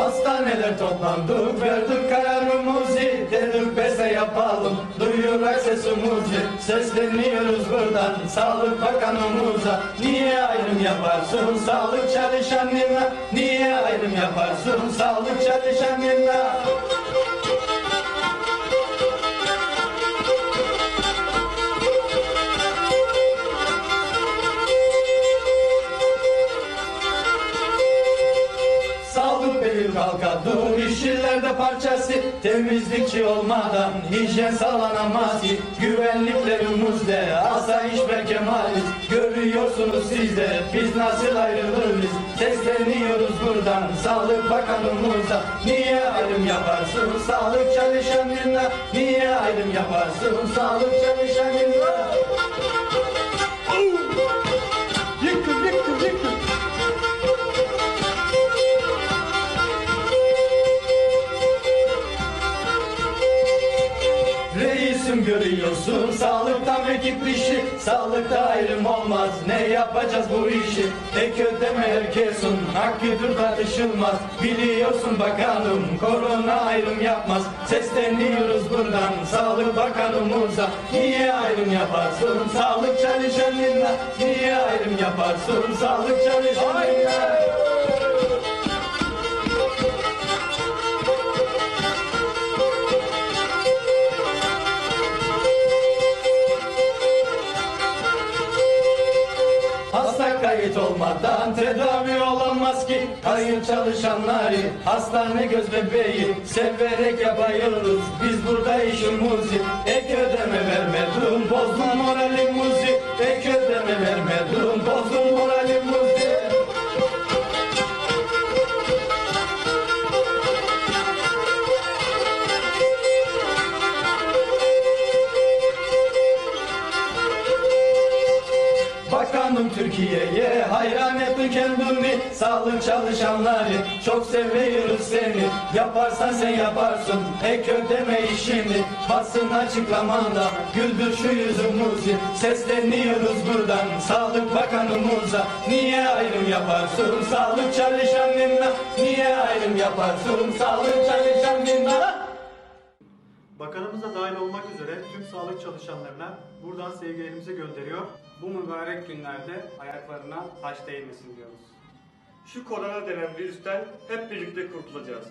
Hastaneler toplandık verdik kararımızı Dedik bese yapalım. Duyurak sesimizi Sesleniyoruz buradan. Sağlık Bakanımıza Niye ayrım yaparsın? Sağlık çalışanına Niye ayrım yaparsın? Sağlık çalışanına Değil kalkadı işçilerde parçası Temizlikçi olmadan hijyen sağlanamaz. Ki Güvenliklerimizde asayiş ve kemaliz. Görüyorsunuz siz de biz nasıl ayrılırız? Sesleniyoruz buradan Sağlık Bakanımıza. Niye ayrım yaparsın? Sağlık çalışanına Niye ayrım yaparsın? Sağlık Yıkın Reisim görüyorsun sağlıktan ekip işi Sağlıkta ayrım olmaz ne yapacağız bu işi? Tek ödeme herkesin hakkıdır tartışılmaz. Biliyorsun bakanım korona ayrım yapmaz. Sesleniyoruz buradan sağlık bakanımıza. Niye ayrım yaparsın? Sağlık çalışanına Niye ayrım yaparsın? Sağlık çalışanına kayıt olmadan tedavi olamaz ki. Kayıp çalışanları hastane göz bebeği Severek yapıyoruz. Biz burada işimizi Ek ödeme vermedin bozdun Bakanım Türkiye'ye hayran ettin kendini Sağlık çalışanları çok seviyoruz seni. Yaparsan sen yaparsın ek ödeme işini. Basın açıklamanda güldür şu yüzümüzü. Sesleniyoruz buradan Sağlık Bakanımıza. Niye ayrım yaparsın? Sağlık çalışanına Niye ayrım yaparsın? Sağlık çalışanına Bakanımız da dahil olmak üzere tüm sağlık çalışanlarına buradan sevgilerimizi gönderiyor. Bu mübarek günlerde ayaklarına taş değmesin diyoruz. Şu korona denen virüsten hep birlikte kurtulacağız.